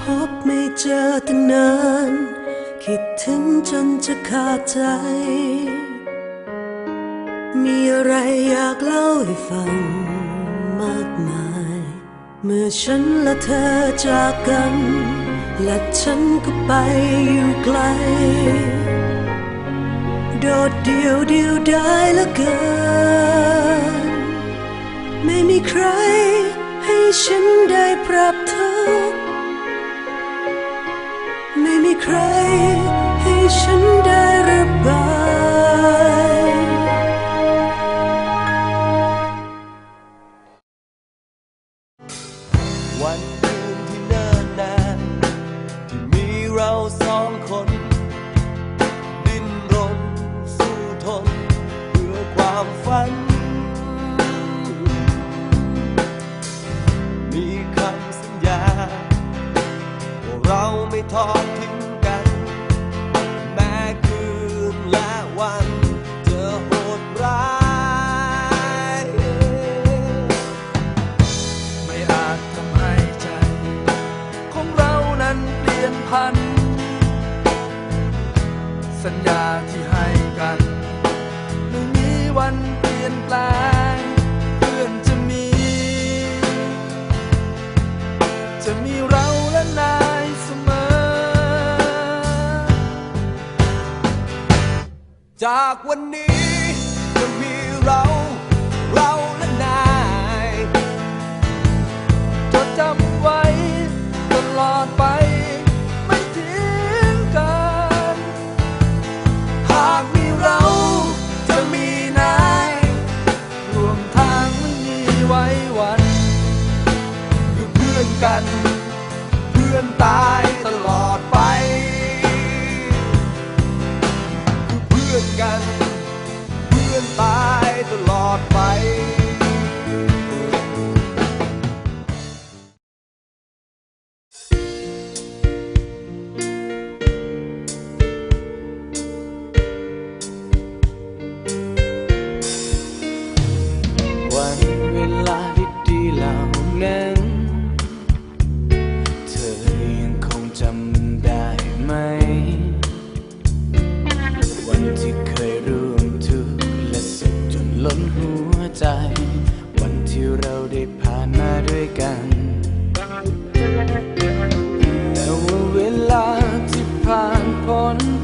พบไม่เจอตั้งนาน คิดถึงจนจะขาดใจ มีอะไรอยากเล่าให้ฟังมากมาย เมื่อฉันและเธอจากกัน และฉันก็ไปอยู่ไกล โดดเดียวเดียวได้ละเกิน ไม่มีใครให้ฉันได้ปรับเธอ มีใครให้ฉันได้ระบาย ไม่ทอดทิ้งกัน แม้คืนและวันเจอโหดร้าย ไม่อาจทำให้ใจ ของเรานั้นเปลี่ยนพัน สัญญา aku gun, ruined by the law.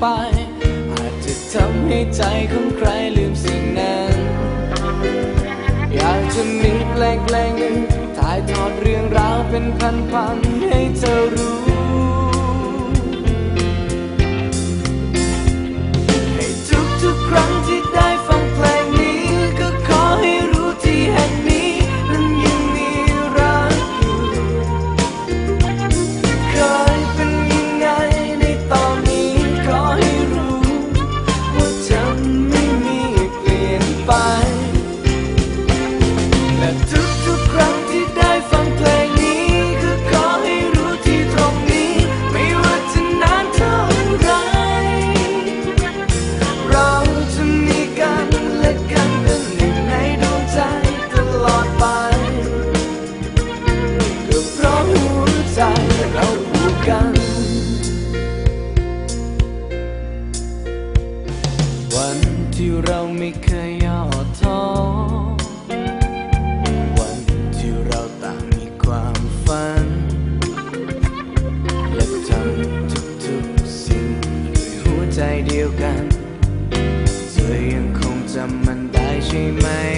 ไป อาจจะทำให้ใจของใครลืมสิ่งนั้น อยากจะมีแปลงๆหนึ่งถ่ายทอดเรื่องราวเป็นพันๆให้เธอรู้ียวกัน เธอยังคงจำมันได้ใช่ไหม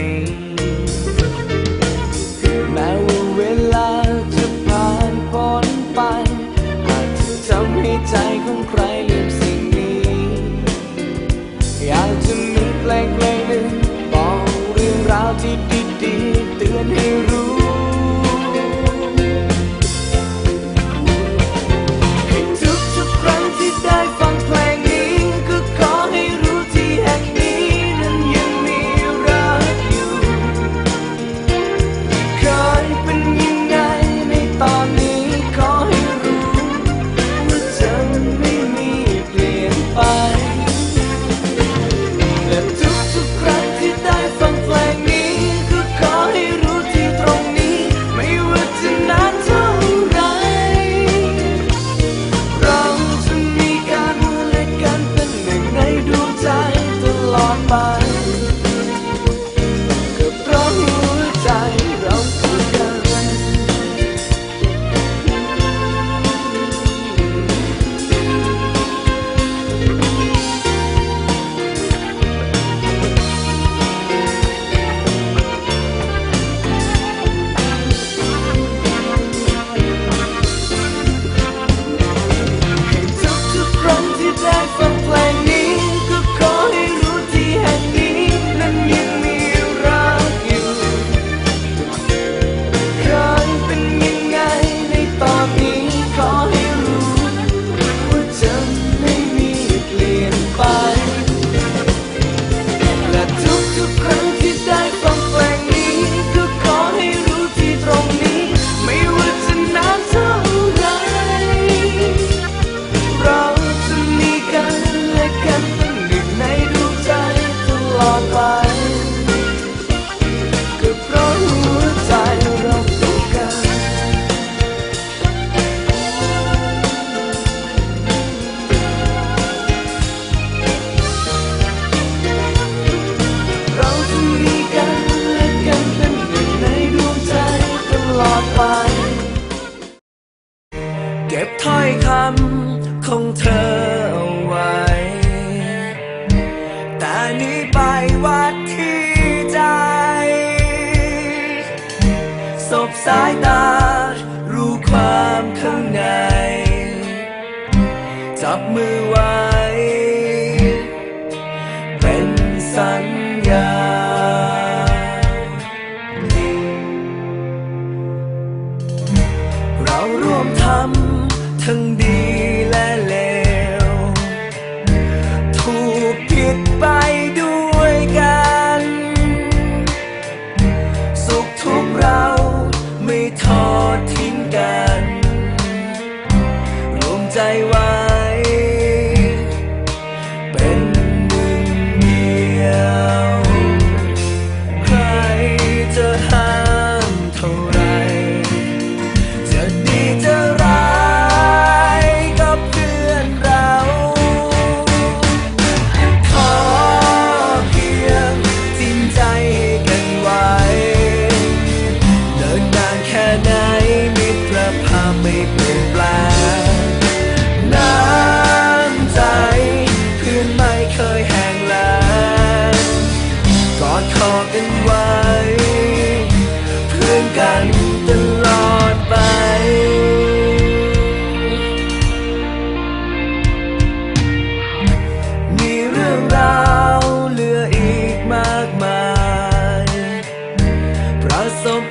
จับมือไว้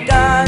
done.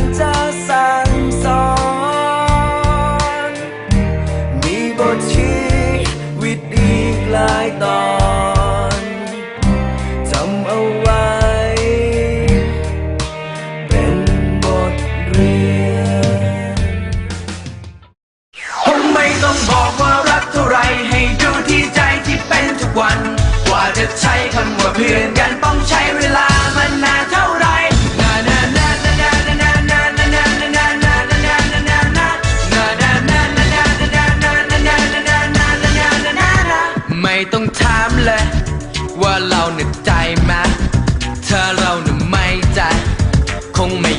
soulmate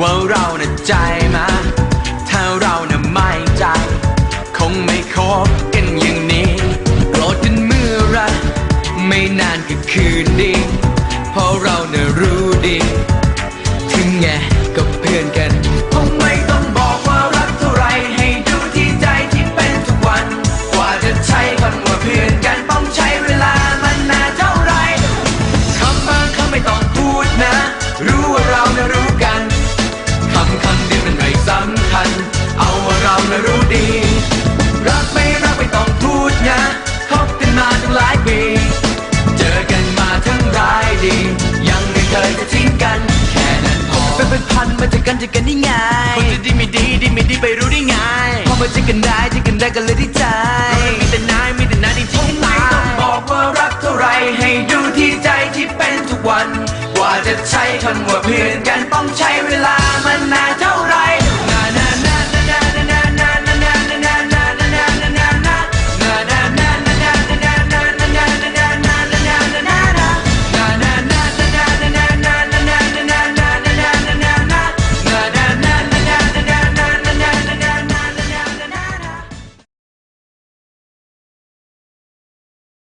ว่าเราน่ะใจมา เคยจะทิ้งกัน แค่นั้นพอเป็นเป็นพันมาจากกันจากกันได้ไงคนจะดีไม่ดีดีไม่ดีไปรู้ได้ไงพอมาเจอกันได้เจอกันได้กันเลยที่ใจมีแต่นายมีแต่นายที่ทิ้งไม่ต้องบอกว่ารักเท่าไรให้ดูที่ใจที่เป็นทุกวัน กว่าจะใช้คำว่าเพื่อนกันต้องใช้เวลามานาน